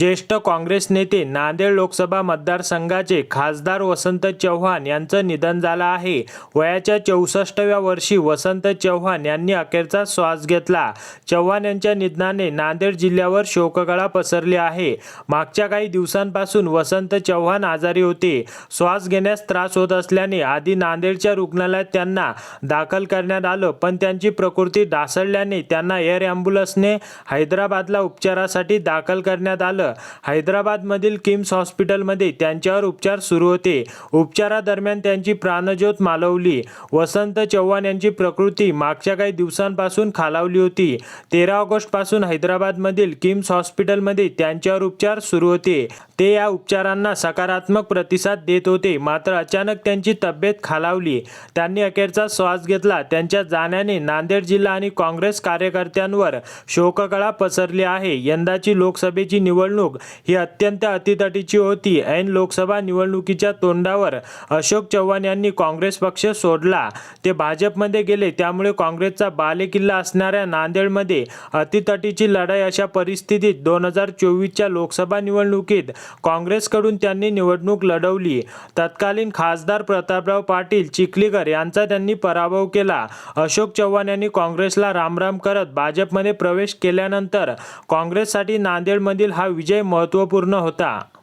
ज्येष्ठ काँग्रेस नेते नांदेड लोकसभा मतदारसंघाचे खासदार वसंत चव्हाण यांचं निधन झालं आहे. वयाच्या चौसष्टव्या वर्षी वसंत चव्हाण यांनी अखेरचा श्वास घेतला. चव्हाण यांच्या निधनाने नांदेड जिल्ह्यावर शोककळा पसरली आहे. मागच्या काही दिवसांपासून वसंत चव्हाण आजारी होते. श्वास घेण्यास त्रास होत असल्याने आधी नांदेडच्या रुग्णालयात त्यांना दाखल करण्यात आलं पण त्यांची प्रकृती ढासळल्याने त्यांना एअर ॲम्ब्युलन्सने हैदराबादला उपचारासाठी दाखल करण्यात आलं. हैदराबादमधील किम्स हॉस्पिटलमध्ये त्यांच्यावर उपचार सुरू होते. उपचारादरम्यान त्यांची प्राणज्योत मालवली वसंत चव्हाण यांची प्रकृती मागच्या काही दिवसांपासून खालावली होती. तेरा ऑगस्टपासून हैदराबादमधील किम्स हॉस्पिटलमध्ये त्यांच्यावर उपचार सुरू होते. ते या उपचारांना सकारात्मक प्रतिसाद देत होते मात्र अचानक त्यांची तब्येत खालावली. त्यांनी अखेरचा श्वास घेतला. त्यांच्या जाण्याने नांदेड जिल्हा आणि काँग्रेस कार्यकर्त्यांवर शोककळा पसरली आहे. यंदाची लोकसभेची निवडणूक ही अत्यंत अतितटीची होती. ऐन लोकसभा निवडणुकीच्या तोंडावर अशोक चव्हाण यांनी काँग्रेस पक्ष सोडला. ते भाजपमध्ये गेले. त्यामुळे काँग्रेसचा बालेकिल्ला असणाऱ्या नांदेडमध्ये अतितटीची लढाई अशा परिस्थितीत दोन हजार चोवीसच्या लोकसभा निवडणुकीत काँग्रेसकडून त्यांनी निवडणूक लढवली. तत्कालीन खासदार प्रतापराव पाटील चिखलीकर यांचा त्यांनी पराभव केला. अशोक चव्हाण यांनी काँग्रेसला रामराम करत भाजपमध्ये प्रवेश केल्यानंतर काँग्रेससाठी नांदेडमधील हा विजय विजय महत्त्वपूर्ण होता.